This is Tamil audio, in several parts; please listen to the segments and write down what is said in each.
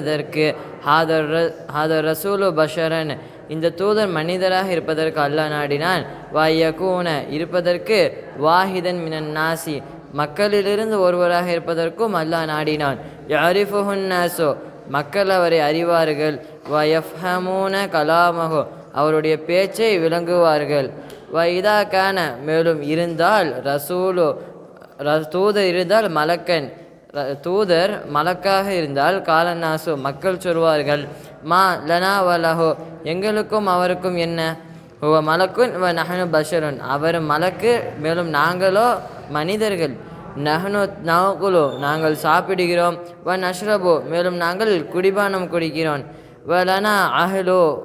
இருப்பதற்கு ஹாதர் ர- ஹாதர் ரசூலு பஷரன் இந்த தூதர் மனிதராக இருப்பதற்கு அல்லாஹ் நாடினான். வாயகூன இருப்பதற்கு வாஹிதன் மினன் நாசி மக்களிலிருந்து ஒருவராக இருப்பதற்கும் அல்லாஹ் நாடினான். யாரிஃபுஹுன் நாசோ மக்கள் அவரை அறிவார்கள். வயஃப்ஹமூன கலாமஹோ அவருடைய பேச்சை விளங்குவார்கள். வ இதா கான மேலும் இருந்தால் ரசூலு ர- தூதர் இருந்தால் மலக்கன். தூதர் மலக்காக இருந்தால் காலநாசு மக்கள் சொல்வார்கள் மா லனா வலஹோ எங்களுக்கும் அவருக்கும் என்ன? ஹுவ மலக்குன் வ நஹனு பஷருன். அவர் மலக்கு மேலும் நாங்களோ மனிதர்கள். நஹனு நகுலோ நாங்கள் சாப்பிடுகிறோம். வ நஷ்ரபோ மேலும் நாங்கள் குடிபானம் குடிக்கிறோம். வ லனா அஹலோ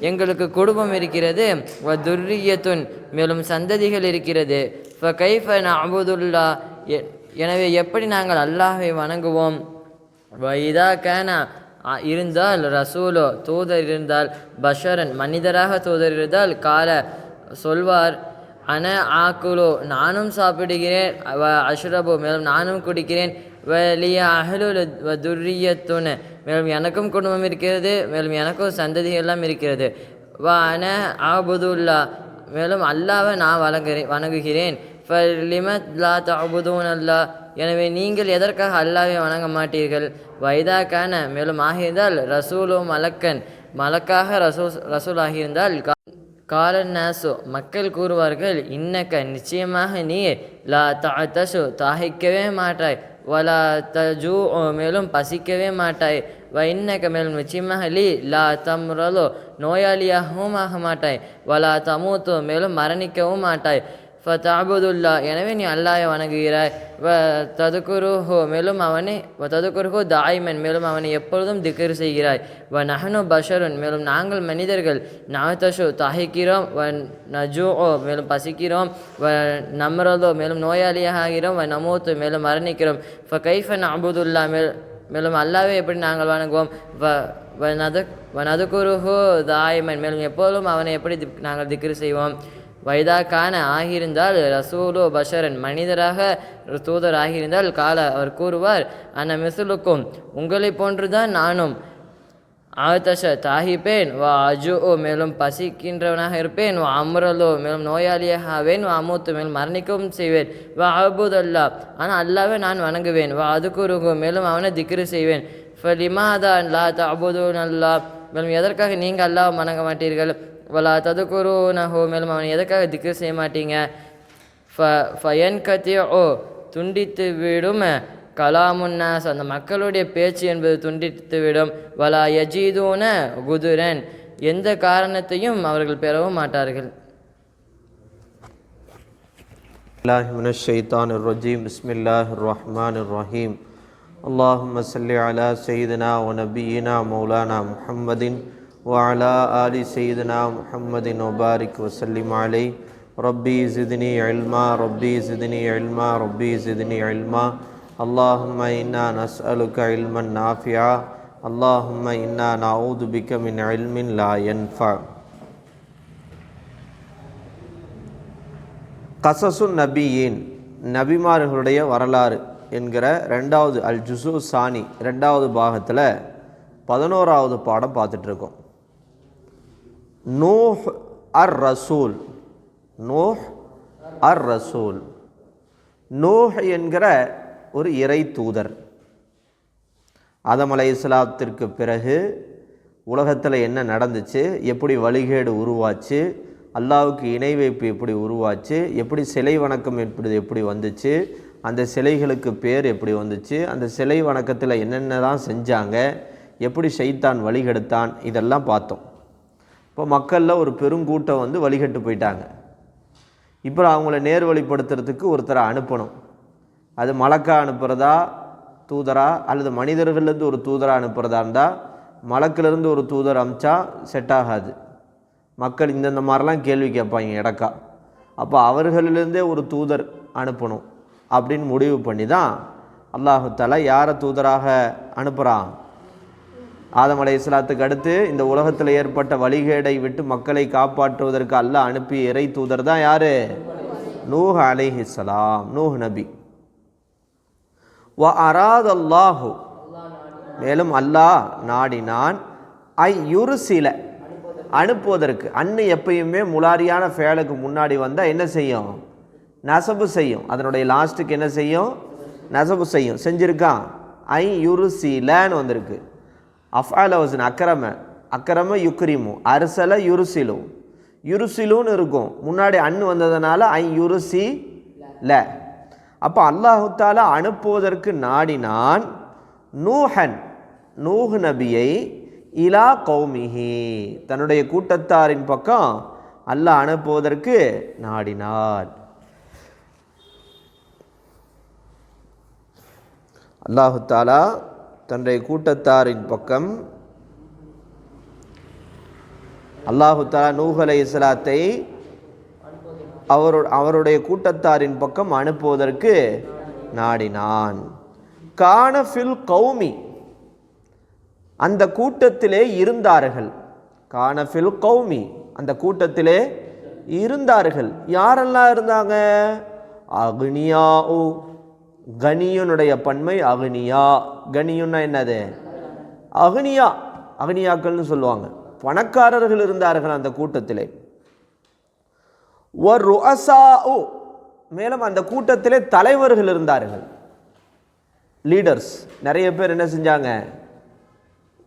எங்களுக்கு குடும்பம் இருக்கிறது. வ துர்ரியத்துன் மேலும் சந்ததிகள் இருக்கிறது. ஃப கைஃப நபுதுல்லா எ- எனவே எப்படி நாங்கள் அல்லாஹை வணங்குவோம்? வைதா கேனா இருந்தால் ரசூலோ தூதர் இருந்தால் பஷரன் மனிதராக தூதர் இருந்தால் கால சொல்வார். அன ஆக்குலோ நானும் சாப்பிடுகிறேன். வ அஷ்ரபு மேலும் நானும் குடிக்கிறேன். வலிய அகலுல வ மேலும் எனக்கும் குடும்பம் இருக்கிறது மேலும் எனக்கும் சந்ததி எல்லாம் இருக்கிறது. வ அன ஆபுதுல்லா மேலும் அல்லாவை நான் வணங்குகிறேன் வணங்குகிறேன். ஃபலிமத் லா தபுதூன் அல்லா எனவே நீங்கள் எதற்காக அல்லாவை வணங்க மாட்டீர்கள்? வைதாக்கான மேலும் ஆகியிருந்தால் ரசூலோ மலக்கன் மலக்காக ரசூ ரசூல் ஆகியிருந்தால் காலநாசு காலன் மக்கள் கூறுவார்கள் இன்னக்க நிச்சயமாக நீ லா தசு தாகிக்கவே மாட்டாய். வலா தஜூ மேலும் பசிக்கவே மாட்டாய். வ இன்னக்க மேலும் நிச்சயமாக லீ லா தம்ரலோ நோயாளியாகவும் ஆக மாட்டாய். வலா தமூத்து மேலும் மரணிக்கவும் மாட்டாய். ஃபதாபுதுல்லா. எனவே நீ அல்லாஹை வணங்குகிறாய். வ ததுக்குருஹோ மேலும் அவனை வ ததுகுருஹோ தாய்மன். மேலும் அவனை எப்பொழுதும் திக்கர் செய்கிறாய். வ நஹனு பஷருன். மேலும் நாங்கள் மனிதர்கள் நாத்தஷு தாகிக்கிறோம். வ நஜூ மேலும் பசிக்கிறோம். வ நம்ரதோ மேலும் நோயாளியாக ஆகிறோம் வ நமூத்து மேலும் மரணிக்கிறோம். ஃப கைஃபன் அபுதுல்லா மேல் மேலும் அல்லாவே எப்படி நாங்கள் வணங்குவோம்? வ வ நது வ நதுக்குருஹோ தாய்மன். மேலும் எப்போதும் அவனை எப்படி நாங்கள் திக்கர் செய்வோம்? வயதாக்கான கான ஆகியிருந்தால் ரசூலோ பஷரன் மனிதராக ஒரு தூதர் ஆகியிருந்தால் கால அவர் கூறுவார் அன்ன மிசுலுக்கும் உங்களை போன்றுதான் நானும் ஆதஷ தாகிப்பேன். வா அஜு மேலும் பசிக்கின்றவனாக இருப்பேன். வா அம்ரலோ மேலும் நோயாளியாக ஆவேன். வா அமுத்து மேலும் மரணிக்கவும் செய்வேன். வா அபுதல்லா ஆனால் அல்லாவே நான் வணங்குவேன். வா அது அதுக்குருகு மேலும் அவனை திக்ரு செய்வேன். ஃபலிமாதா அல்லா தபுதூன் அல்லா மேலும் எதற்காக நீங்கள் அல்லாஹ் வணங்க மாட்டீர்கள்? வலா ததுகுருனஹோ மேலும் அவனை எதற்காக திக்ரு செய்ய மாட்டீங்க ஃப ஃபயன் கத்தியோ துண்டித்து விடும் கலாமுன்னாஸ் அந்த மக்களுடைய பேச்சு என்பது துண்டித்து விடும் வலா யஜீதூன குதுரன் எந்த காரணத்தையும் அவர்கள் பெறவும் மாட்டார்கள் الله من الشيطان الرجيم بسم الله الرحمن الرحيم اللهم صل على سيدنا ونبينا مولانا محمد وعلى آل سيدنا محمد وبارك وسلم عليه ربي زدني علما ربي زدني علما ربي زدني علما اللهم إنا نسألك علما نافعا اللهم إنا نعوذ بك من علم لا ينفع கசசு நபியின் நபிமார்களுடைய வரலாறு என்கிற ரெண்டாவது அல் ஜுசு சானி ரெண்டாவது பாகத்தில் பதினோராவது பாடம் பார்த்துட்டு இருக்கோம் நூஹ் அர் ரசூல் நூஹ் அர் ரசூல் நூஹ் என்கிற ஒரு இறை தூதர். ஆதம் அலை இஸ்லாத்திற்கு பிறகு உலகத்தில் என்ன நடந்துச்சு? எப்படி வழிகேடு உருவாச்சு? அல்லாவுக்கு இணை வைப்பு எப்படி உருவாச்சு? எப்படி சிலை வணக்கம் எப்படி எப்படி வந்துச்சு? அந்த சிலைகளுக்கு பேர் எப்படி வந்துச்சு? அந்த சிலை வணக்கத்தில் என்னென்ன தான் செஞ்சாங்க? எப்படி செய்தான் வழிகெடுத்தான்? இதெல்லாம் பார்த்தோம். இப்போ மக்களில் ஒரு பெருங்கூட்டம் வந்து வழிகட்டு போயிட்டாங்க. இப்போ அவங்கள நேர்வழிப்படுத்துறதுக்கு ஒருத்தரை அனுப்பணும். அது மலக்கா அனுப்புகிறதா தூதரா அல்லது மனிதர்கள்லேருந்து ஒரு தூதரா அனுப்புகிறதா இருந்தால் மலக்கிலேருந்து ஒரு தூதர் அமிச்சா செட் ஆகாது. மக்கள் இந்தந்த மாதிரிலாம் கேள்வி கேட்பாங்க இடக்கா அப்போ அவர்களிலேருந்தே ஒரு தூதர் அனுப்பணும் அப்படின்னு முடிவு பண்ணி தான் அல்லாஹு தலா யாரை தூதராக அனுப்புகிறான் ஆதம் அலை இஸ்லாத்துக்கு அடுத்து இந்த உலகத்தில் ஏற்பட்ட வழிகேடை விட்டு மக்களை காப்பாற்றுவதற்கு அல்லாஹ் அனுப்பிய இறை தூதர் தான் யார்? நூஹ் அலைஹிஸ்ஸலாம் நூஹ் நபி. வ அராத் அல்லாஹு மேலும் அல்லாஹ் நாடினான் ஐ யுருசில அனுப்புவதற்கு. அன்னு எப்பயுமே முலாரியான ஃபேலுக்கு முன்னாடி வந்தால் என்ன செய்யும்? நசபு செய்யும். அதனுடைய லாஸ்ட்டுக்கு என்ன செய்யும்? நசபு செய்யும். செஞ்சுருக்கான். ஐ யுருசிலன்னு வந்திருக்கு. அஃபால வசன் அக்கரம அக்கரம யுக்ரிமு அரசல யுருசிலு. யுருசிலுன்னு இருக்கும். முன்னாடி அன்னு வந்ததுனால ஐ யுருசி ல. அப்போ அல்லாஹுத்தாலா அனுப்புவதற்கு நாடினான் நூஹன் நூஹ் நபியை இலா கௌமிஹி. தன்னுடைய கூட்டத்தாரின் பக்கம் அல்லாஹ் அனுப்புவதற்கு நாடினான். அல்லாஹு தாலா தன்னுடைய கூட்டத்தாரின் பக்கம் அல்லாஹு தாலா நூஹ் அலை இஸ்லாத்தை அவரு அவருடைய கூட்டத்தாரின் பக்கம் அனுப்புவதற்கு நாடினான். கான ஃபில் கௌமி. அந்த கூட்டத்திலே இருந்தார்கள். கான ஃபில் கௌமி. அந்த கூட்டத்திலே இருந்தார்கள். யாரெல்லாம் இருந்தாங்க? அக்னியா ஓ கனியனுடைய பன்மை அகனியா. கனியுன்னா என்னது? அகனியா. அகனியாக்கள்னு சொல்லுவாங்க. பணக்காரர்கள் இருந்தார்கள் அந்த கூட்டத்திலே. ஒரு ஓ மேலும் அந்த கூட்டத்திலே தலைவர்கள் இருந்தார்கள். லீடர்ஸ். நிறைய பேர் என்ன செஞ்சாங்க?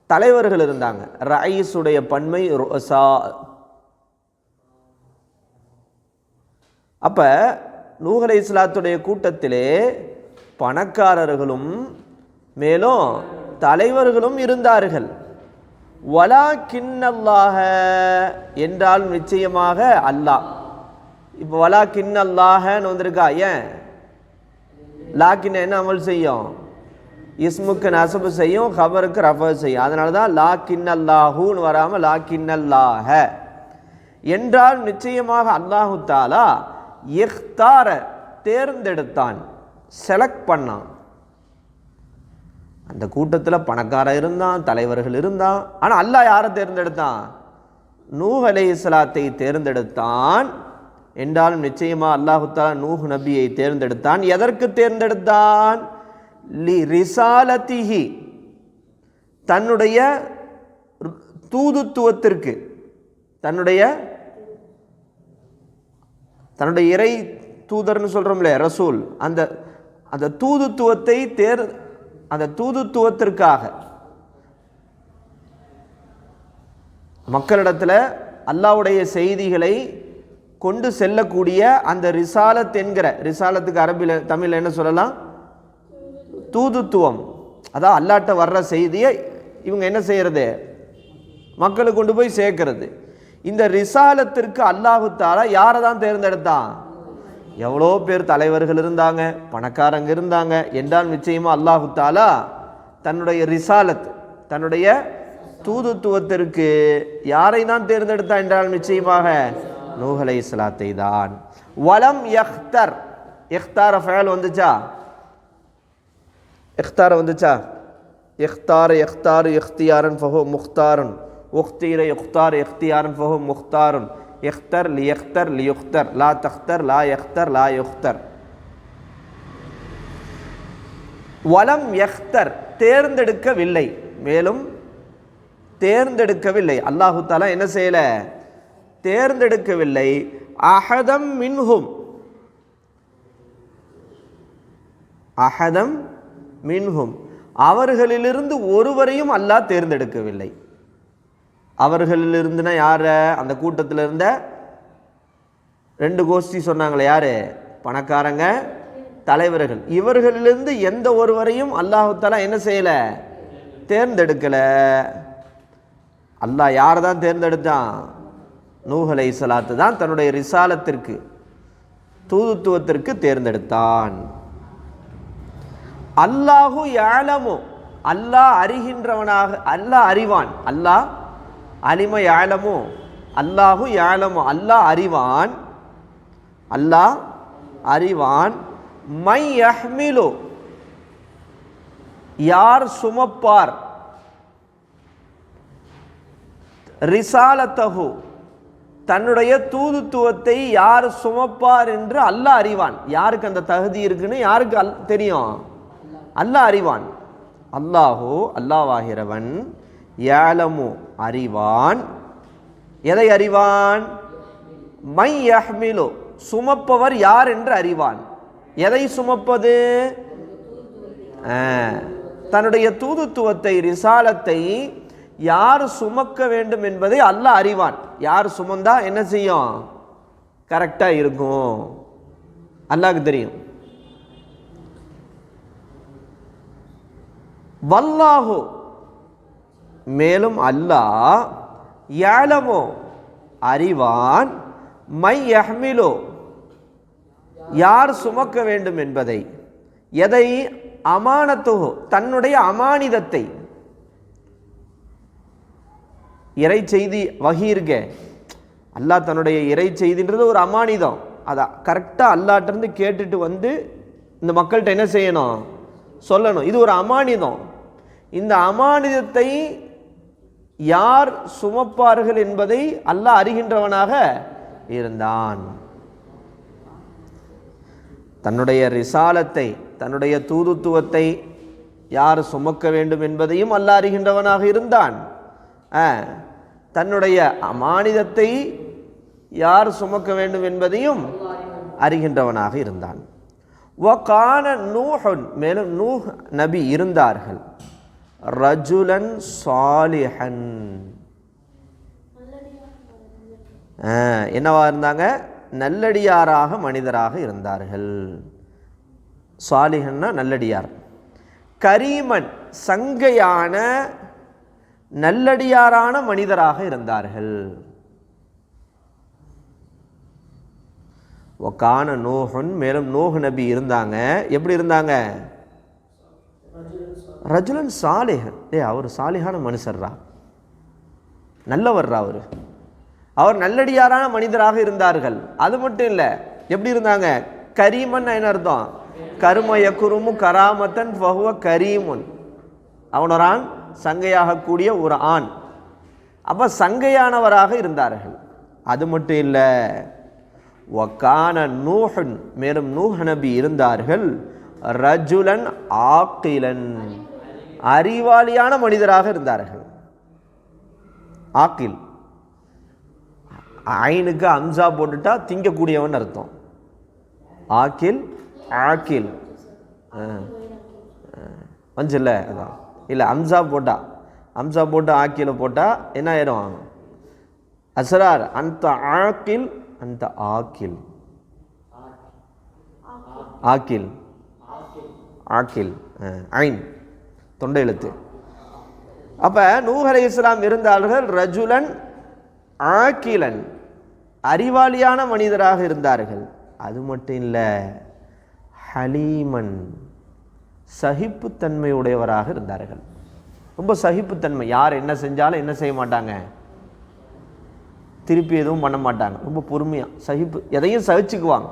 தலைவர்கள் இருந்தாங்க. ரைஸுடைய பன்மை ரொசா அப்போ நூகலை இஸ்லாத்துடைய கூட்டத்திலே பணக்காரர்களும் மேலும் தலைவர்களும் இருந்தார்கள். வலா கிண்ணல்லாக என்றால் நிச்சயமாக அல்லாஹ். இப்போ வலா கிண்ணல்லாகன்னு வந்திருக்கா? ஏன்? லாக்கின் என்ன அமல் செய்யும்? இஸ்முக்கு நசபு செய்யும் ஹபருக்கு ரஃப செய்யும். அதனால தான் லா கிண்ணல்லாஹூன்னு வராமல் லா கிண்ணல்லாக என்றால் நிச்சயமாக அல்லாஹு தாலா இஹ்தார தேர்ந்தெடுத்தான். செலக்ட் பண்ணான் அந்த கூட்டத்தில் பணக்காரன் இருந்தான் தலைவர்கள் இருந்தான் ஆனால் அல்லாஹ் யாரை தேர்ந்தெடுத்தான்? நூஹ் அலை இஸ்லாத்தை தேர்ந்தெடுத்தான். என்றாலும் நிச்சயமா அல்லாஹுத்தாலா நூஹ் நபியை தேர்ந்தெடுத்தான். எதற்கு தேர்ந்தெடுத்தான்? லி ரிசாலத்திஹி தன்னுடைய தூதுத்துவத்திற்கு தன்னுடைய தன்னுடைய இறை தூதர்னு சொல்கிறோம்ல ரசூல் அந்த அந்த தூதுத்துவத்தை தேர் அந்த தூதுத்துவத்திற்காக மக்களிடத்தில் அல்லாவுடைய செய்திகளை கொண்டு செல்லக்கூடிய அந்த ரிசாலத் என்கிற ரிசாலத்துக்கு அரபில் தமிழில் என்ன சொல்லலாம்? தூதுத்துவம். அதான் அல்லாட்ட வர்ற செய்தியை இவங்க என்ன செய்கிறது மக்களை கொண்டு போய் சேர்க்கறது. இந்த ரிசாலத்திற்கு அல்லாஹு தாலா யாரை தான் தேர்ந்தெடுத்தான்? எவ்வளோ பேர் தலைவர்கள் இருந்தாங்க பணக்காரங்க இருந்தாங்க என்றால் நிச்சயமாக அல்லாஹு தாலா தன்னுடைய ரிசாலத் தன்னுடைய தூதுத்துவத்திற்கு யாரை தான் தேர்ந்தெடுத்தா என்றால் நிச்சயமாக நூகலை இஸ்லாத்தை தான். வலம் எஹ்தர் எஹ்தார ஃபயல் வந்துச்சா? எஹ்தார வந்துச்சா? இஹ்தார் எஹ்தார் இஹ்தியாரன் ஃபஹு முக்தாரன் உக்தீர இஹ்தார் எஹ்தியாரன் ஃபஹு முக்தாரன் இஹ்தர் லி இஹ்தர் லி யுக்தர் லா தக்தர் லா எக்தர் லா யுக்தர் வலம் யஹ்தர் தேர்ந்தெடுக்கவில்லை. மேலும் தேர்ந்தெடுக்கவில்லை. அல்லாஹு தாலா என்ன செய்யலை? தேர்ந்தெடுக்கவில்லை. அஹதம் மின்ஹும். அஹதம் மின்ஹும். அவர்களிலிருந்து ஒருவரையும் அல்லாஹ் தேர்ந்தெடுக்கவில்லை. அவர்களில் இருந்துனா யார்? அந்த கூட்டத்தில் இருந்த ரெண்டு கோஷ்டி சொன்னாங்களே யார்? பணக்காரங்க தலைவர்கள். இவர்களிலிருந்து எந்த ஒருவரையும் அல்லாஹு என்ன செய்யலை? தேர்ந்தெடுக்கலை. அல்லாஹ் யார் தான் தேர்ந்தெடுத்தான்? நூகலை சலாத்து தான் தன்னுடைய ரிசாலத்திற்கு தூதுத்துவத்திற்கு தேர்ந்தெடுத்தான். அல்லாஹு யாலமு அல்லாஹ் அறிகின்றவனாக அல்லாஹ் அறிவான். அல்லாஹ் அலிம யாழமோ அல்லாஹு யாழமோ அல்லாஹ் அறிவான். அல்லாஹ் அறிவான். மை யஹ்மிலு. யார் சுமப்பார்? ரிசாலத்தகு தன்னுடைய தூதுத்துவத்தை யார் சுமப்பார் என்று அல்லாஹ் அறிவான். யாருக்கு அந்த தகுதி இருக்குன்னு யாருக்கு அல் தெரியும்? அல்லாஹ் அறிவான். அல்லாஹோ அல்லாவாகிறவன் யாலமு அறிவான். எதை அறிவான்? மை யஹ்மிலு. சுமப்பவர் யார் என்று அறிவான். எதை சுமப்பது? தன்னுடைய தூதுத்துவத்தை ரிசாலத்தை யார் சுமக்க வேண்டும் என்பதை அல்லாஹ் அறிவான். யார் சுமந்தா என்ன செய்யும்? கரெக்டாக இருக்கும். அல்லாவுக்கு தெரியும். வல்லாஹு மேலும் அல்லாஹ் ஏலமோ அறிவான் மை எஹ்மிலோ யார் சுமக்க வேண்டும் என்பதை எதை? அமானத்துஹு தன்னுடைய அமானிதத்தை. இறை செய்தி வகி இருக்க அல்லாஹ் தன்னுடைய இறை செய்தின்றது ஒரு அமானிதம். அதை கரெக்டாக அல்லாட்டிருந்து கேட்டுட்டு வந்து இந்த மக்கள்கிட்ட என்ன செய்யணும்? சொல்லணும். இது ஒரு அமானிதம். இந்த அமானிதத்தை யார் சுமப்பார்கள் என்பதை அல்லாஹ் அறிகின்றவனாக இருந்தான். தன்னுடைய ரிசாலத்தை தன்னுடைய தூதுத்துவத்தை யார் சுமக்க வேண்டும் என்பதையும் அல்லாஹ் அறிகின்றவனாக இருந்தான். தன்னுடைய அமானிதத்தை யார் சுமக்க வேண்டும் என்பதையும் அறிகின்றவனாக இருந்தான். வகான நூஹன் மேலும் நூஹ் நபி இருந்தார்கள். ரஜுலன் சாலிஹன். என்னவா இருந்தாங்க? நல்லடியாராக மனிதராக இருந்தார்கள். சாலிஹன்னா நல்லடியார். கரீமன் சங்கையான நல்லடியாரான மனிதராக இருந்தார்கள். ஒக்கான நோகன் மேலும் நோகு நபி இருந்தாங்க. எப்படி இருந்தாங்க? ரஜுலன் சாலேகன் ஏ அவர் சாலிகான மனுஷர்ரா. நல்லவர்ரா அவர். அவர் நல்லடியாரான மனிதராக இருந்தார்கள். அது மட்டும் இல்லை எப்படி இருந்தாங்க? கரீமன் என்ன அர்த்தம்? கருமய குருமு கராமத்தன் பகுவ கரீமுன். அவனொரு ஆண் சங்கையாகக்கூடிய ஒரு ஆண். அப்போ சங்கையானவராக இருந்தார்கள். அது மட்டும் இல்லை ஒக்கான நூஹன் மேலும் நூஹ் நபி இருந்தார்கள். ரஜுலன் ஆக்கிலன். அறிவாளியான மனிதராக இருந்தார்கள். ஆக்கில். ஐனுக்கு அம்சா போட்டுட்டா திங்கக்கூடியவன் அர்த்தம். ஆக்கில் ஆக்கில். ஆ. ஆ. வந்துச்சுல்ல அதான் இல்லை அம்சா போட்டா. அம்சா போட்டு ஆக்கில போட்டா என்ன ஆயிரும்? அசரார் அந்த ஆக்கில் அந்த ஆக்கில். ஆக்கில். ஆக்கில். ஆ, ஐன். தொண்டை எழுத்து அப்போ நூஹ் அலை இஸ்லாம் இருந்தார்கள் ரஜுலன் ஆக்கிலன் அறிவாளியான மனிதராக இருந்தார்கள். அது மட்டும் இல்லை ஹலீமன் சகிப்புத்தன்மை உடையவராக இருந்தார்கள். ரொம்ப சகிப்புத்தன்மை. யார் என்ன செஞ்சாலும் என்ன செய்ய மாட்டாங்க. திருப்பி எதுவும் பண்ண மாட்டாங்க. ரொம்ப பொறுமையாக சகிப்பு எதையும் சகிச்சுக்குவாங்க.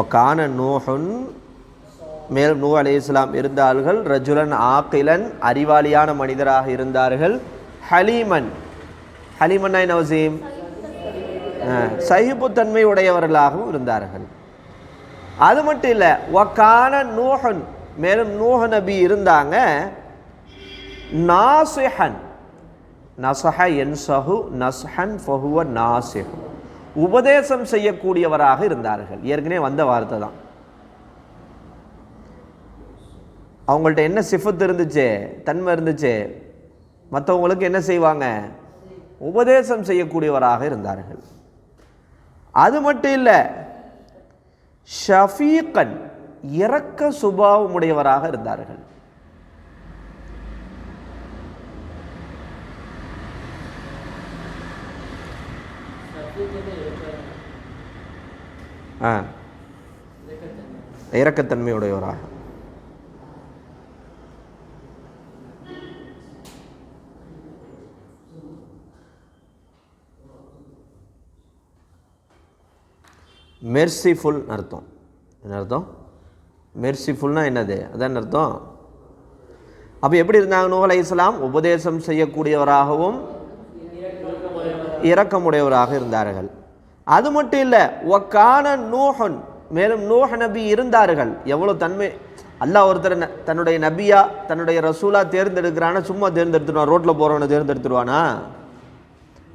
ஒக்கான நூஹுன் மேலும் நூ அலி இஸ்லாம் இருந்தார்கள். ரஜுலன் ஆக்கிலன் அறிவாளியான மனிதராக இருந்தார்கள். ஹலீமன். ஹலிமன் என்ன அவசியம் சகிப்புத்தன்மை உடையவர்களாகவும் இருந்தார்கள். அது மட்டும் இல்லை ஒக்கான நூஹன் மேலும் நூஹ நபி இருந்தாங்க. நாசிஹன். நசஹ என் சஹு நஸ்ஹன் ஃபஹுவ நாசிஹன் உபதேசம் செய்யக்கூடியவராக இருந்தார்கள். ஏற்கனவே வந்த வார்த்தை தான். அவங்கள்ட்ட என்ன சிஃபத்து இருந்துச்சு? தன்மை இருந்துச்சு? மற்றவங்களுக்கு என்ன செய்வாங்க? உபதேசம் செய்யக்கூடியவராக இருந்தார்கள். அது மட்டும் இல்லை ஷஃபீகன் இறக்க சுபாவமுடையவராக இருந்தார்கள். ஆ. இறக்கத்தன்மையுடையவராக மெர்சிஃபுல் அர்த்தம். என்ன அர்த்தம்? மெர்சிஃபுல்னால் என்னது? அதான் அர்த்தம்? அப்போ எப்படி இருந்தாங்க நூல் இஸ்லாம் உபதேசம் செய்யக்கூடியவராகவும் இரக்கமுடையவராக இருந்தார்கள். அது மட்டும் இல்லை ஒக்கான நூஹன் மேலும் நூஹ நபி இருந்தார்கள். எவ்வளோ தன்மை அல்லாஹ் ஒருத்தர் ந- தன்னுடைய நபியா தன்னுடைய ரசூலா தேர்ந்தெடுக்கிறானா சும்மா தேர்ந்தெடுத்துடுவான் ரோட்டில் போகிறவனை தேர்ந்தெடுத்துடுவானா?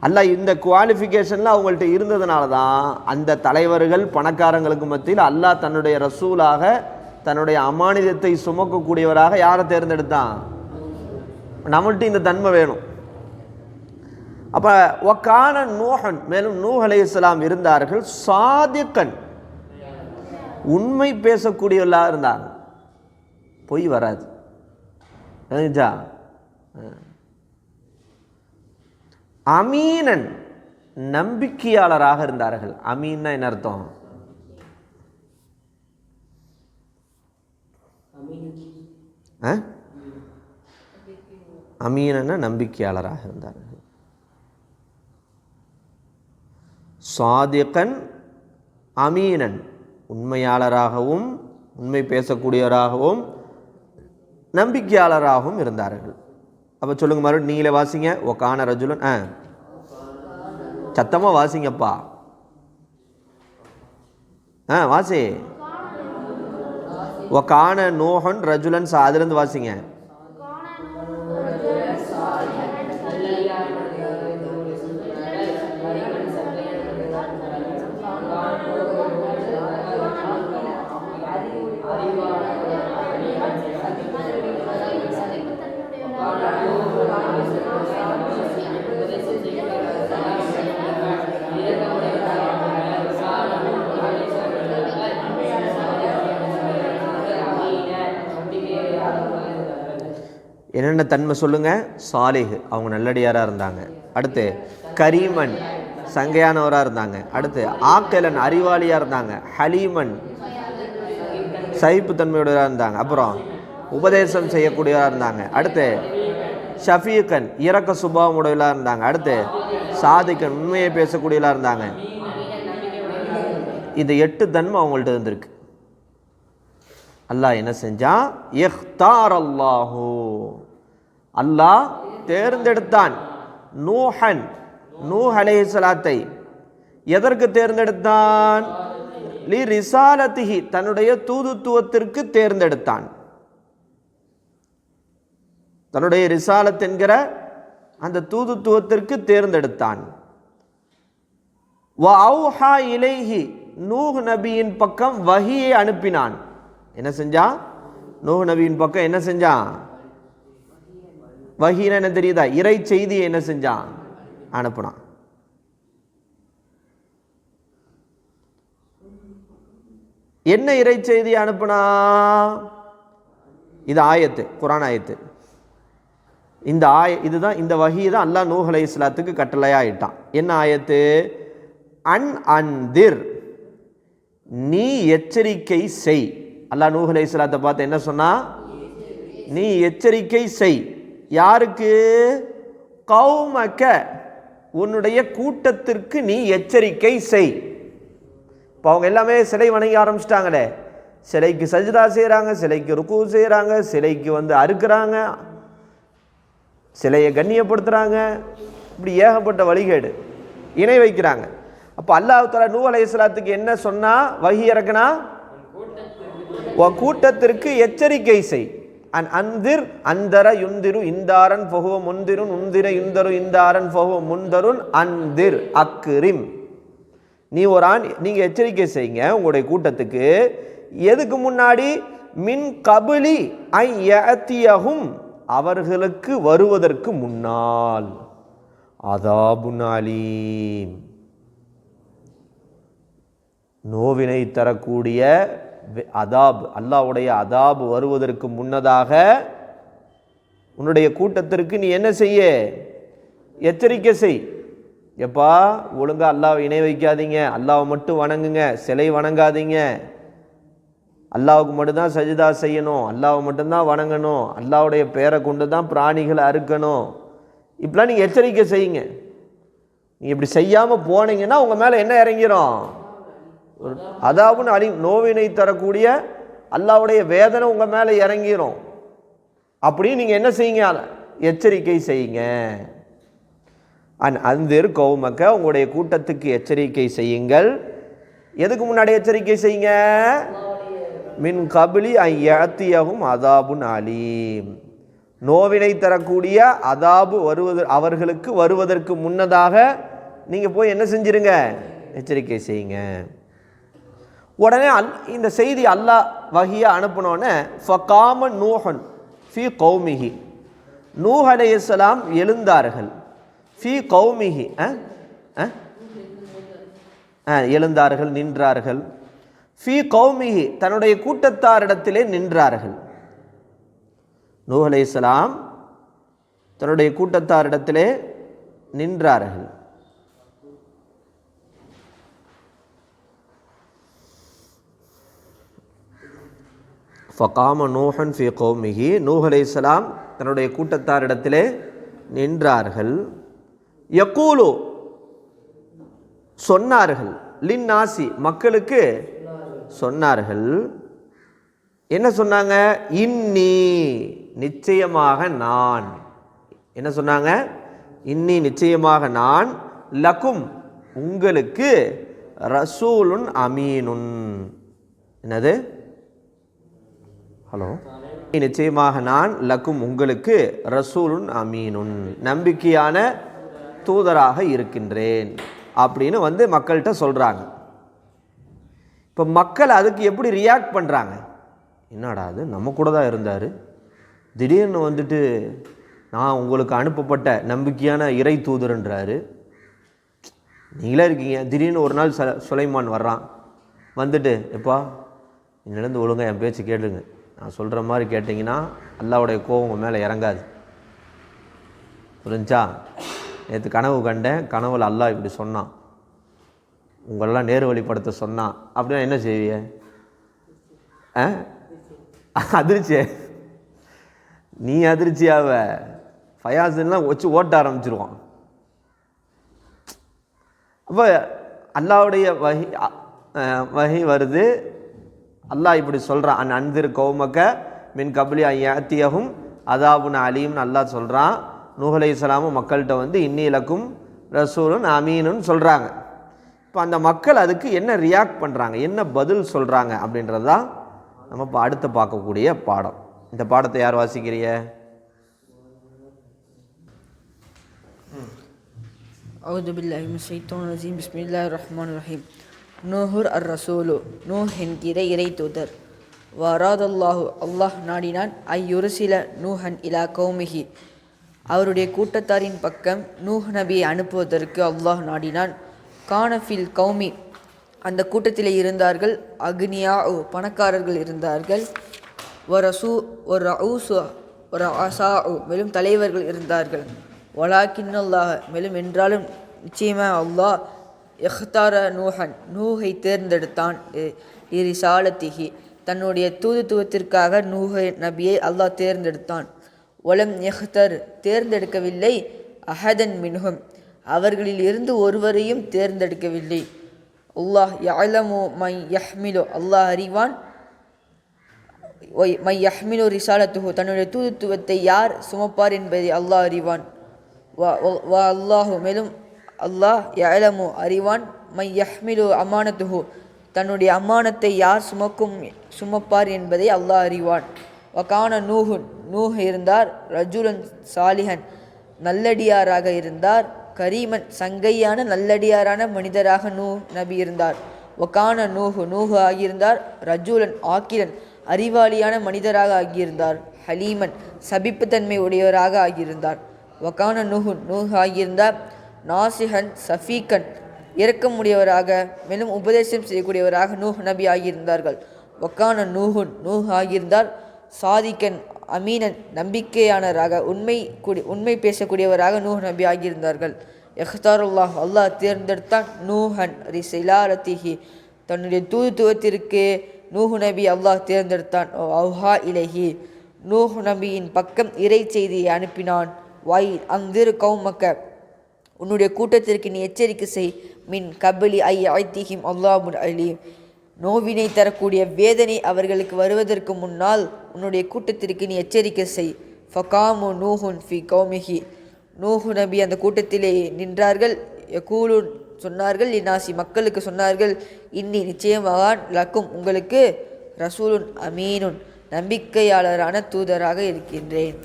அல்லாஹ் இந்த குவாலிஃபிகேஷனில் அவங்கள்ட்ட இருந்ததுனால தான் அந்த தலைவர்கள் பணக்காரங்களுக்கு மத்தியில் அல்லாஹ் தன்னுடைய ரசூலாக தன்னுடைய அமானிதத்தை சுமக்கக்கூடியவராக யாரை தேர்ந்தெடுத்தான்? நம்மள்ட்ட இந்த தன்மை வேணும். அப்போ ஒக்கான நூஹன் மேலும் நூஹ் இஸ்லாம் இருந்தார்கள் சாதிக்கன் உண்மை பேசக்கூடியவர்களாக இருந்தாங்க. பொய் வராது. புரிஞ்சுச்சா? அமீனன் நம்பிக்கையாளராக இருந்தார்கள். அமீன்னா என்ன அர்த்தம்? அமீனன்னா நம்பிக்கையாளராக இருந்தார்கள். சாதிகன் அமீனன். உண்மையாளராகவும் உண்மை பேசக்கூடியவராகவும் நம்பிக்கையாளராகவும் இருந்தார்கள். அப்போ சொல்லுங்கள் மறுபடியும் நீங்களே வாசிங்க. ஒக்கான ரஜுலன் ஆ. சத்தமாக வாசிங்கப்பா. ஆ வாசி. ஒக்கான நோகன் ரஜுலன் சா அதுலேருந்து வாசிங்க. என்னென்ன தன்மை சொல்லுங்கள் சாலிஹ். அவங்க நல்லடியாராக இருந்தாங்க. அடுத்து கரீமன் சங்கையானவராக இருந்தாங்க. அடுத்து ஆக்கலன் அறிவாளியாக இருந்தாங்க. ஹலீமன் சகிப்புத்தன்மையுடையவராக இருந்தாங்க. அப்புறம் உபதேசம் செய்யக்கூடியவராக இருந்தாங்க. அடுத்து ஷஃபீக்கன் இரக்க சுபாவம் உடையலாக இருந்தாங்க. அடுத்து சாதிக்கன் உண்மையை பேசக்கூடியலாக இருந்தாங்க. இந்த எட்டு தன்மை அவங்கள்ட்ட இருந்திருக்கு. அல்லாஹ் என்ன செஞ்சான்? எஹ்தார் அல்லாஹூ அல்லாஹ் தேர்ந்தெடுத்தான். நூஹன் நூஹ் அலேஹலாத்தை எதற்கு தேர்ந்தெடுத்தான்? லி ரிசாலத்திஹி தன்னுடைய தூதுத்துவத்திற்கு தேர்ந்தெடுத்தான். தன்னுடைய ரிசாலத் என்கிற அந்த தூதுத்துவத்திற்கு தேர்ந்தெடுத்தான். வ இலைஹி நூஹ் நபியின் பக்கம் வகியை அனுப்பினான். என்ன செஞ்சான்? நூஹ் நபியின் பக்கம் என்ன செஞ்சான்? வகீன என்ன தெரியுதா? இறை செய்தியை என்ன செஞ்சான்? அனுப்புனான். என்ன இறை செய்தி அனுப்புனா? இது ஆயத்து குரான் ஆயத்து. இந்த ஆய இதுதான் இந்த வகி தான் அல்லாஹ் நூஹ் அலை இஸ்லாத்துக்கு கட்டளையாயிட்டான். என்ன ஆயத்து? அன் அந்திர் நீ எச்சரிக்கை செய். அல்லாஹ் நூஹ் அலை இஸ்லாத்தை பார்த்து என்ன சொன்னா? நீ எச்சரிக்கை செய். யாருக்கு? கௌமக்க உன்னுடைய கூட்டத்திற்கு நீ எச்சரிக்கை செய். இப்போ அவங்க எல்லாமே சிலை வணங்க ஆரம்பிச்சிட்டாங்களே. சிலைக்கு சஜிதா செய்கிறாங்க சிலைக்கு ருக்கு செய்கிறாங்க சிலைக்கு வந்து அறுக்கிறாங்க. சிலையை கண்ணியப்படுத்துகிறாங்க இப்படி ஏகப்பட்ட வழிகேடு. இணை வைக்கிறாங்க. அப்போ அல்லாஹ் தஆலா நூ அலை இஸ்லாத்துக்கு என்ன சொன்னால் வகி இறக்குனா? உன் கூட்டத்திற்கு எச்சரிக்கை செய். அன் அந்திர் அந்தர யுந்திரு இந்தாரன் பொகுவ முந்திருன் உந்திர யுந்தரு இந்தாரன் பொகுவ முந்தருன் அந்திர் அக்ரிம். நீ ஒரு ஆண் நீங்கள் எச்சரிக்கை செய்யுங்க உங்களுடைய கூட்டத்துக்கு. எதுக்கு முன்னாடி? மின் கபிலி ஐ ஏத்தியகும் அவர்களுக்கு வருவதற்கு முன்னால். அதாபுன் நோவினை தரக்கூடிய அதாப் அல்லாஹ்வுடைய அதாப் வருவதற்கு முன்னதாக உன்னுடைய கூட்டத்திற்கு நீ என்ன செய்ய? எச்சரிக்கை செய். எப்பா ஒழுங்காக அல்லாவை இணை வைக்காதீங்க. அல்லாவை மட்டும் வணங்குங்க. சிலை வணங்காதீங்க. அல்லாவுக்கு மட்டும்தான் சஜிதா செய்யணும். அல்லாவை மட்டும்தான் வணங்கணும். அல்லாவுடைய பேரை கொண்டு தான் பிராணிகளை அறுக்கணும். இப்படிலாம் நீங்கள் எச்சரிக்கை செய்யுங்க. நீங்கள் இப்படி செய்யாமல் போனீங்கன்னா உங்கள் மேலே என்ன இறங்கிரும்? அதாவது அதாவுன்னு நோவினை தரக்கூடிய அல்லாவுடைய வேதனை உங்கள் மேலே இறங்கிடும் அப்படின்னு நீங்கள் என்ன செய்யுங்க? எச்சரிக்கை செய்யுங்க. அன் அந்திர் கௌமக்க உங்களுடைய கூட்டத்துக்கு எச்சரிக்கை செய்யுங்கள். எதுக்கு முன்னாடி எச்சரிக்கை செய்யுங்க? மின் கபிலி ஐயத்தியகும் அதாபுன் அலீம். நோவினை தரக்கூடிய அதாபு வருவது அவர்களுக்கு வருவதற்கு முன்னதாக நீங்கள் போய் என்ன செஞ்சிருங்க? எச்சரிக்கை செய்யுங்க. உடனே அல் இந்த செய்தி அல்லாஹ் வகியை அனுப்பினோடனே ஃபகாம நூஹன் ஃபி கௌமிஹி. நூஹ் அலைஹிஸ்ஸலாம் எழுந்தார்கள். ஃபி கௌமிஹி. எழுந்தார்கள் நின்றார்கள். ஃபி கௌமிஹி. தன்னுடைய கூட்டத்தாரிடத்திலே நின்றார்கள். நூஹ் அலைஹிஸ்ஸலாம் தன்னுடைய கூட்டத்தாரிடத்திலே நின்றார்கள். ஃபகாம நூஹன் ஃபி கோமிகி நூஹ் அலைஹிஸ்ஸலாம் தன்னுடைய கூட்டத்தாரிடத்திலே நின்றார்கள். யக்கூலு சொன்னார்கள். லின் நாசி மக்களுக்கு சொன்னார்கள். என்ன சொன்னாங்க? இன்னி நிச்சயமாக நான். என்ன சொன்னாங்க? இன்னி நிச்சயமாக நான். லக்கும் உங்களுக்கு ரசூலுன் அமீனுன். என்னது? ஹலோ. நிச்சயமாக நான் லக்கும் உங்களுக்கு ரசூலுன் அமீனுன் நம்பிக்கையான தூதராக இருக்கின்றேன் அப்படின்னு வந்து மக்கள்கிட்ட சொல்கிறாங்க இப்போ மக்கள் அதுக்கு எப்படி ரியாக்ட் பண்ணுறாங்க என்னடா அது? நம்ம கூட தான் இருந்தார். திடீர்னு வந்துட்டு நான் உங்களுக்கு அனுப்பப்பட்ட நம்பிக்கையான இறை தூதர்ன்றாரு. நீங்களே இருக்கீங்க. திடீர்னு ஒரு நாள் ச சுலைமான் வர்றான். வந்துட்டு எப்பா இன்னிலேருந்து ஒழுங்காக என் பேச்சு கேளுங்க. நான் சொல்கிற மாதிரி கேட்டிங்கன்னா அல்லாவுடைய கோவம் உங்கள் மேலே இறங்காது. புரிஞ்சா? நேற்று கனவு கண்டேன் கனவுல அல்லாஹ் இப்படி சொன்னான். உங்களெல்லாம் நேரு வழிப்படுத்த சொன்னான் அப்படின்னா என்ன செய்வீங்க? ஆ? அதிர்ச்சி நீ அதிர்ச்சியாவ? ஃபயாசுலாம் வச்சு ஓட்ட ஆரம்பிச்சிருவான். அப்போ அல்லாவுடைய வகி வகை வகி வருது அல்லாஹ் இப்படி சொல்கிறான் அன் அன்திர் கௌமக்க மின் கபலி ஐயாத்தியகும் அதாபுன் அலீம்னு அல்லாஹ் சொல்கிறான் நூஹலை இஸ்லாமும் மக்கள்கிட்ட வந்து இன்னிலக்கும் ரசூலும் அமீனுன்னு சொல்கிறாங்க இப்போ அந்த மக்கள் அதுக்கு என்ன ரியாக்ட் பண்ணுறாங்க என்ன பதில் சொல்கிறாங்க அப்படின்றது தான் நம்ம இப்போ அடுத்து பார்க்கக்கூடிய பாடம் இந்த பாடத்தை யார் வாசிக்கிறீங்க أعوذ بالله من الشيطان الرجيم بسم الله الرحمن الرحيم நூஹுர் அர் ரசூலு நூஹ் என்கிற இறை தூதர். வராதல்லாஹு அல்லாஹ் நாடினான் ஐயுருசில நூஹன் இலா கௌமிகி அவருடைய கூட்டத்தாரின் பக்கம் நூஹ் நபியை அனுப்புவதற்கு அல்லாஹ் நாடினான். கானஃபில் கௌமி அந்த கூட்டத்திலே இருந்தார்கள் அக்னியா பணக்காரர்கள் இருந்தார்கள். ஒரு ஒரு ரவுசு ஒரு அசா மேலும் தலைவர்கள் இருந்தார்கள். வலாக்கின்னல்லாஹ் மேலும் என்றாலும் நிச்சயமாக அல்லாஹ் எஹ்தார நூஹன் நூஹை தேர்ந்தெடுத்தான் இரிசாலத்திஹி தன்னுடைய தூதுத்துவத்திற்காக நூஹை நபியை அல்லாஹ் தேர்ந்தெடுத்தான். ஒலம் எஹ்தர் தேர்ந்தெடுக்கவில்லை அஹதன் மின்ஹும். அவர்களில் இருந்து ஒருவரையும் தேர்ந்தெடுக்கவில்லை. அல்லாஹ் யாலமோ மை யஹ்மிலோ அல்லாஹ் அறிவான். ஒய் மை யஹ்மிலோ ரிசாலத்துஹோ தன்னுடைய தூதுத்துவத்தை யார் சுமப்பார் என்பதை அல்லாஹ் அறிவான். வா வா அல்லாஹு மேலும் அல்லாஹ் யலமு அறிவான் மை யஹ்மிலு அமானத்துஹு. தன்னுடைய அம்மானத்தை யார் சுமக்கும் சுமப்பார் என்பதை அல்லாஹ் அறிவான். வக்கான நூஹுன் நூஹ் இருந்தார் ரஜுலன் சாலிஹன் நல்லடியாராக இருந்தார் கரீமன் சங்கையான நல்லடியாரான மனிதராக நூ நபி இருந்தார். ஒக்கான நூஹு நூஹு ஆகியிருந்தார் ரஜூலன் ஆக்கிரன் அறிவாளியான மனிதராக ஆகியிருந்தார் ஹலீமன் சபிப்புத்தன்மை உடையவராக ஆகியிருந்தார். ஒக்கான நூஹு நூஹு ஆகியிருந்தார் நாசிஹன் சஃபீக்கன் இரக்கமுடையவராக மேலும் உபதேசம் செய்யக்கூடியவராக நூஹ் நபி ஆகியிருந்தார்கள். ஒக்கான நூஹுன் நூஹ் ஆகியிருந்தார் சாதிக்கன் அமீனன் நம்பிக்கையானராக உண்மை கூடி உண்மை பேசக்கூடியவராக நூஹ் நபி ஆகியிருந்தார்கள். எஹ்தாருல்லாஹ் அல்லாஹ் தேர்ந்தெடுத்தான் நூஹன் ரிசிலாரத்திஹி தன்னுடைய தூதுத்துவத்திற்கு நூஹு நபி அல்லாஹ் தேர்ந்தெடுத்தான். அவுஹா இலஹி. நூஹ் நபியின் பக்கம் இறை செய்தியை அனுப்பினான். வாய் அந்திரு கௌமக்க. உன்னுடைய கூட்டத்திற்கு நீ எச்சரிக்கை செய். மின் கபலி ஐ ஐத்திஹிம் அல்லாஹுன் அலீம். நோவினை தரக்கூடிய வேதனை அவர்களுக்கு வருவதற்கு முன்னால் உன்னுடைய கூட்டத்திற்கு நீ எச்சரிக்கை செய். ஃபகாமு நூஹுன் ஃபி கௌமிஹி. நூஹு நபி அந்த கூட்டத்திலே நின்றார்கள். யகூலுன் சொன்னார்கள் இன்னாசி மக்களுக்கு சொன்னார்கள் இன்னி நிச்சயமாக லக்கும் உங்களுக்கு ரசூலுன் அமீனுன் நம்பிக்கையாளரான தூதராக இருக்கின்றேன்.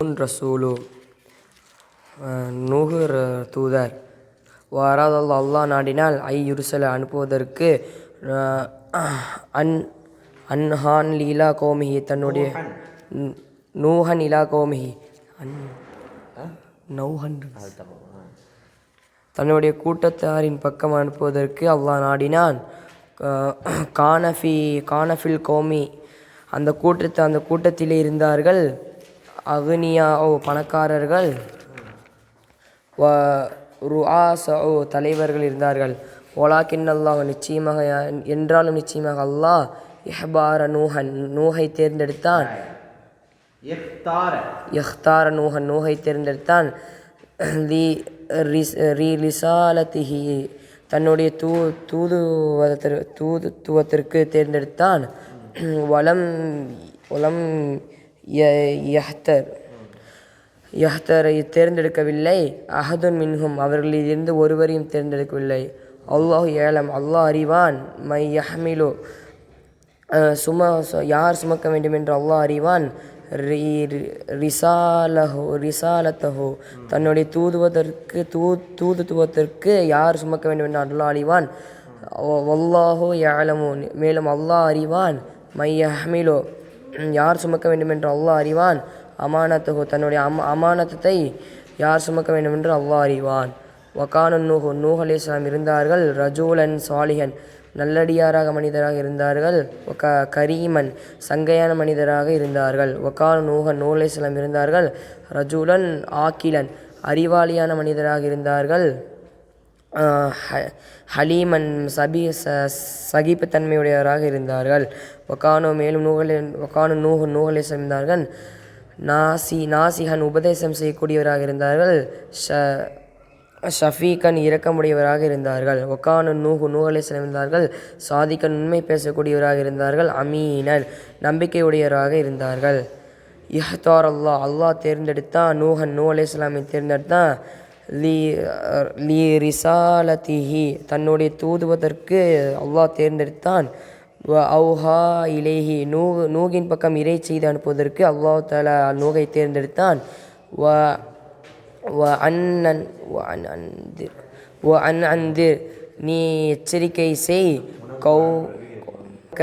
ரசூலு நூகுர் நூஹு ர- தூதர் வாராதல்ல அல்லாஹ் நாடினால் ஐ யுருசலை அனுப்புவதற்கு அன் அன்ஹான் லீலா கோமிஹி தன்னுடைய நூஹன் இலா கோமிஹி அன் நௌஹன் தன்னுடைய கூட்டத்தாரின் பக்கம் அனுப்புவதற்கு அல்லாஹ் நாடினான் கானஃபி கானஃபில் கோமி அந்த கூட்டத்தை அந்த கூட்டத்திலே இருந்தார்கள் அகுனியா ஓ பணக்காரர்கள். வ ஓ தலைவர்கள் இருந்தார்கள். ஓலாக்கின் அல்லாஹ் நிச்சயமாக என்றாலும் நிச்சயமாக அல்லாஹ் இஹ்பார நூஹன் நூஹை தேர்ந்தெடுத்தான். யஹ்தார நூஹன் நூஹை தேர்ந்தெடுத்தான். லி ரீ ரிசாலத்திஹி தன்னுடைய தூ தூதுவதற்கு தூதுத்துவத்திற்கு தேர்ந்தெடுத்தான். வலம் வலம் ய- யஹ்தர். யஹ்தரை தேர்ந்தெடுக்கவில்லை. அஹதுன் மின்ஹும் அவர்களில் இருந்து ஒருவரையும் தேர்ந்தெடுக்கவில்லை. அல்லாஹ் ஏலம் அல்லாஹ் அறிவான். மை யஹ்மிலு சும சு- யார் சுமக்க வேண்டும் என்று அல்லாஹ் அறிவான். ரி- ரி- ரிசாலஹோ ரிசாலத்தஹோ. தன்னுடைய தூதுவதற்கு தூ தூதுத்துவத்திற்கு யார் சுமக்க வேண்டும் என்று அல்லாஹ் அறிவான். வல்லாஹோ ஏலமோ மேலும் அல்லாஹ் அறிவான். மை யஹ்மிலோ. யார் சுமக்க வேண்டும் என்று அல்லாஹ் அறிவான். அமானத்து தன்னுடைய அம் அமானத்தை யார் சுமக்க வேண்டும் என்று அல்லாஹ் அறிவான். வக்கானு நூஹு நூஹ் அலைஹிஸ்ஸலாம் இருந்தார்கள். ரஜூலன் சாலிஹன் நல்லடியாராக மனிதராக இருந்தார்கள். ஒக்க கரீமன் சங்கையான மனிதராக இருந்தார்கள். ஒக்கானு நூஹன் நூஹ் அலைஹிஸ்ஸலாம் இருந்தார்கள். ரஜூலன் ஆக்கிலன் அறிவாளியான மனிதராக இருந்தார்கள். ஹலீமன் சபி ச சகிப்புத்தன்மையுடையவராக இருந்தார்கள். ஒக்கானோ மேலும் நூகலே ஒக்கானோ நூஹு நூகலை இருந்தார்கள். நாசி நாசிகன் உபதேசம் செய்யக்கூடியவராக இருந்தார்கள். ஷ ஷஃபீகன் இரக்கமுடையவராக இருந்தார்கள். ஒக்கானு நூஹு நூகலை இருந்தார்கள். சாதிக்கன் உண்மை பேசக்கூடியவராக இருந்தார்கள். அமீனன் நம்பிக்கையுடையவராக இருந்தார்கள். இஹ்தார் அல்லாஹ் அல்லாஹ் தேர்ந்தெடுத்தான். நூஹன் நூ அலையாமை தேர்ந்தெடுத்தான். லீ லீ ரிசாலத்திஹி தன்னுடைய தூதுவதற்கு அல்லாஹ் தேர்ந்தெடுத்தான். வ அவுஹா இலேஹி நூ நூகின் பக்கம் இறை செய்து அனுப்புவதற்கு அல்லாஹ் தஆலா நூகை தேர்ந்தெடுத்தான். வ வ அன்னன் வ அன் அந்திர் வ அன் அந்திர் நீ எச்சரிக்கை செய். கௌ க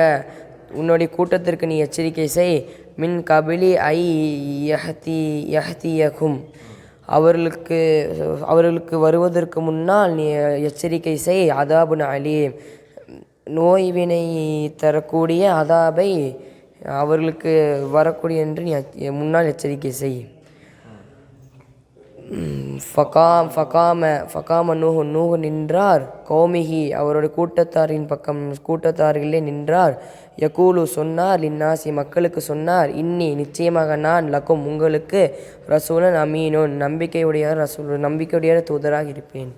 உன்னுடைய கூட்டத்திற்கு நீ எச்சரிக்கை செய். மின் கபிலி ஐ யஹதி யஹதியகும். அவர்களுக்கு அவர்களுக்கு வருவதற்கு முன்னால் நீ எச்சரிக்கை செய். அதாபுன் அலி நோய்வினை தரக்கூடிய அதாபை அவர்களுக்கு வரக்கூடிய என்று நீ முன்னால் எச்சரிக்கை செய். ஃபகாம் ஃபகாம ஃபகாம நூஹு நூஹு நின்றார். கோமிகி அவருடைய கூட்டத்தாரின் பக்கம் கூட்டத்தாரிலே நின்றார். யகூலு சொன்னார் லின்னாசி மக்களுக்கு சொன்னார் இன்னி நிச்சயமாக நான் லக்கும் உங்களுக்கு ரசூலன் அமீனோன் நம்பிக்கையுடைய ரசூல் நம்பிக்கையுடைய தூதராக இருப்பேன்.